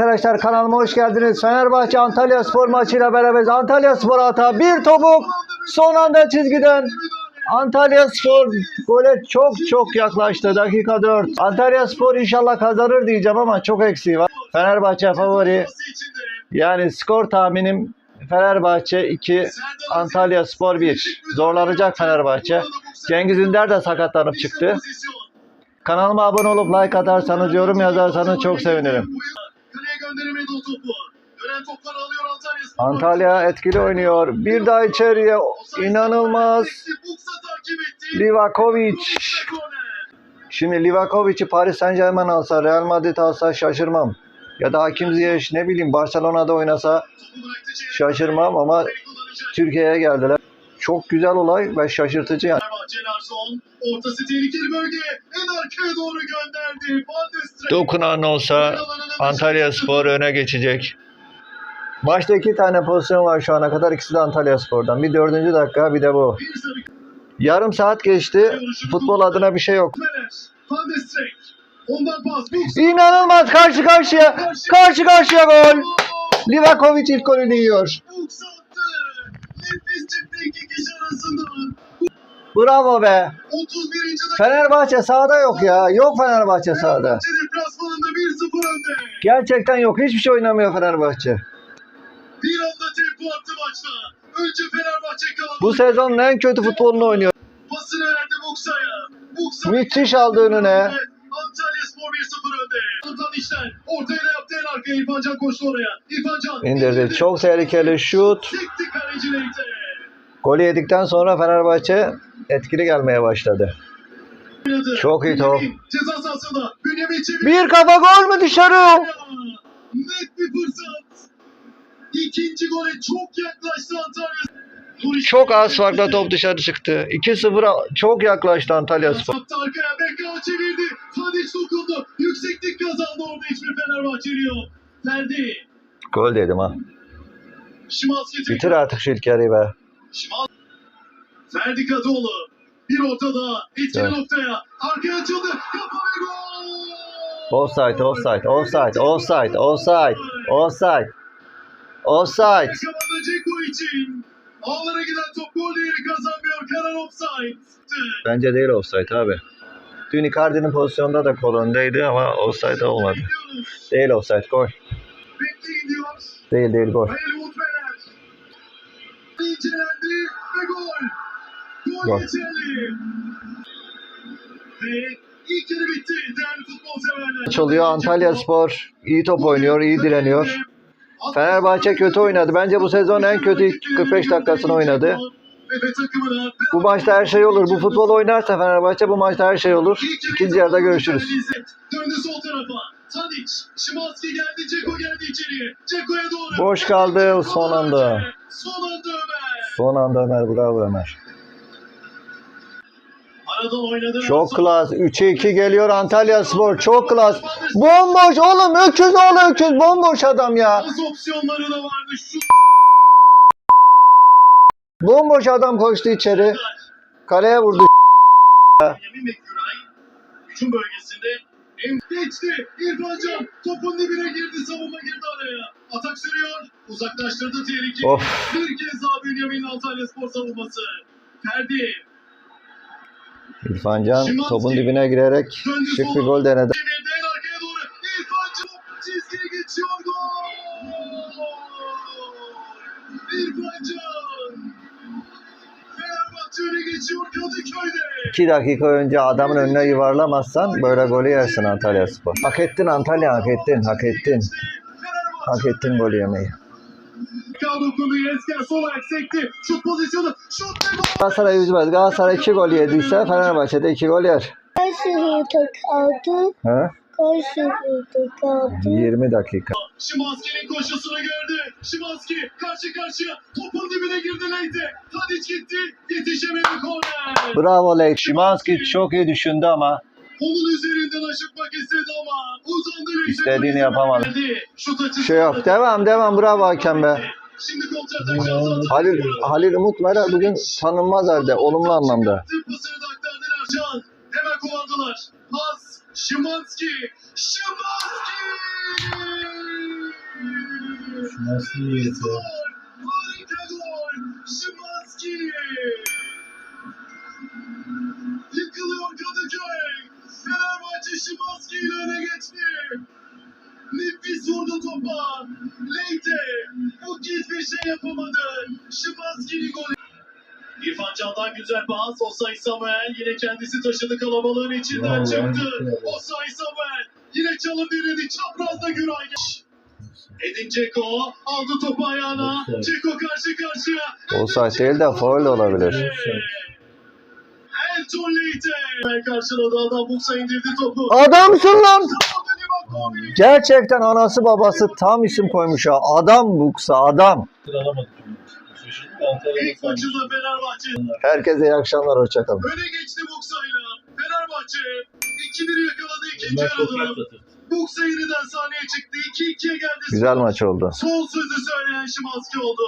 arkadaşlar kanalıma hoş geldiniz. Fenerbahçe Antalya Spor maçıyla beraberiz. Antalya Spor hata bir topuk son anda çizgiden. Antalya Spor gole çok çok yaklaştı. Dakika 4. Antalya Spor inşallah kazanır diyeceğim ama çok eksiği var. Fenerbahçe favori. Yani skor tahminim Fenerbahçe 2, Antalya Spor 1. Zorlanacak Fenerbahçe. Cengiz Ünder de sakatlanıp çıktı. Kanalıma abone olup like atarsanız, yorum yazarsanız çok sevinirim. Kaleye gönderemedi o topu. Dönen topları alıyor Antalya Spor. Antalya etkili oynuyor. Bir daha içeriye inanılmaz. Livakovic. Şimdi Livakovic'i Paris Saint Germain alsa, Real Madrid alsa şaşırmam. Ya da Hakim Ziyech ne bileyim Barcelona'da oynasa şaşırmam ama. Türkiye'ye geldiler. Çok güzel olay ve şaşırtıcı yani. Ortası tehlikeli bölge. En arkaya doğru gönderdi. Dokunan olsa Antalya Spor öne geçecek. Maçta iki tane pozisyon var şu ana kadar. İkisi de Antalya Spor'dan. Bir dördüncü dakika bir de bu. Yarım saat geçti. Futbol adına bir şey yok. İnanılmaz karşı karşıya. Karşı karşıya gol. Livakovic ilk golünü yiyor. Bravo be. 31. dakika. Fenerbahçe sahada yok ya. Yok Fenerbahçe sahada. Gerçekten yok. Hiçbir şey oynamıyor Fenerbahçe. Bir anda tempo attı maçta. Önce Fenerbahçe kalabalık. Bu sezonun en kötü futbolunu oynuyor. Pasını verdi Buksa'ya. Buksa Müthiş aldı önüne. Antalya Spor 1-0 önde. Antal işler. Ortaya da yaptı en arkaya. İrfan Can koştu oraya. İrfan Can. İndirdi. Çok tehlikeli şut. Sekti kaleci. Golü yedikten sonra Fenerbahçe etkili gelmeye başladı. Çok iyi top. Bir kafa gol mü dışarı? Net bir fırsat. İkinci gole çok yaklaştı Antalya. Çok az farkla top dışarı çıktı. 2-0'a çok yaklaştı Antalya Spor. Arkaya Bekao çevirdi. Tadic dokundu. Yükseklik kazandı orada hiçbir Fenerbahçeli yok. Ferdi. Gol dedim ha. Bitir artık şu ilk yarıyı be. Ferdi Kadıoğlu. Bir ortada. Etkili Evet. noktaya. Arkaya açıldı. Kafa ve gol. Offside, offside, offside, offside, offside, offside. Offside. Yakalandı Ceko için. Ağlara giden top gol değeri kazanmıyor. Karar offside. Bence değil offside abi. Dün Icardi'nin pozisyonda da kol öndeydi ama offside olmadı. Değil offside, gol. Değil değil gol. Halil severler. Maç oluyor Antalya Spor. iyi top oynuyor, iyi direniyor. Fenerbahçe kötü oynadı. Bence bu sezon en kötü ilk 45 dakikasını oynadı. Bu maçta her şey olur. Bu futbol oynarsa Fenerbahçe bu maçta her şey olur. İkinci yarıda görüşürüz. Boş kaldı son anda. Son anda Ömer bravo Ömer. Çok klas. 3'e 2 geliyor Antalya Spor. Çok klas. Bomboş oğlum öküz oğlum öküz. Bomboş adam ya. Az opsiyonları da vardı. Şu Bomboş adam koştu içeri. Kaleye vurdu. Yemin ve Güray hücum bölgesinde en geçti. İrfan Can topun dibine girdi. Savunma girdi araya. Atak sürüyor. Uzaklaştırdı tehlikeyi. Of. Bir kez daha Bünyamin Antalya Spor savunması. Ferdi İrfan Can topun dibine girerek şık bir gol denedi. 2 dakika önce adamın önüne yuvarlamazsan böyle golü yersin Antalya Spor. Hak ettin Antalya hak ettin hak ettin. Hak ettin golü yemeyi. Kaldı dokundu Yezgen sol ayak sekti. Şut pozisyonu. Şut ve gol. Galatasaray üzmez. Galatasaray 2 gol yediyse Fenerbahçe de 2 gol yer. Kaç yılda kaldı? He? Kaç yılda kaldı? 20 dakika. Şimanski'nin koşusunu gördü. Şimanski karşı karşıya. Topun dibine girdi Leyte. Tadic gitti. Yetişemedi korner. Bravo Leyt. Şimanski çok iyi düşündü ama Onun üzerinden aşıkmak istedi ama uzandı Leyte. İstediğini yapamadı. Şey yok. Devam devam bravo hakem be. Halil. Halil Umut Meral bugün tanınmaz halde. Olumlu anlamda. Hemen kullandılar. Pas. Şimanski. Şimanski. Nefis vurdu topa! Leyte! Bu kez bir şey yapamadı! Şimanski'nin golü! İrfan Can'dan güzel pas. Osay Samuel yine kendisi taşıdı kalabalığın içinden çıktı. Osay Samuel yine çalım denedi. Çaprazda Güray. Edin Ceko aldı topu ayağına. Ceko karşı karşıya. Offside değil de foul de olabilir. Elton Leite karşıladı adam Buksa indirdi topu. Adamsın lan! Gerçekten anası babası tam isim koymuş ha. Adam buksa adam. İlk maçında Fenerbahçe Herkese iyi akşamlar hoşçakalın. öne geçti Buksa'yla. Fenerbahçe 2-1 yakaladı ikinci yarıda. Buksa yeniden sahneye çıktı. 2-2'ye geldi. Güzel maç oldu. Son sözü söyleyen Şimanski oldu.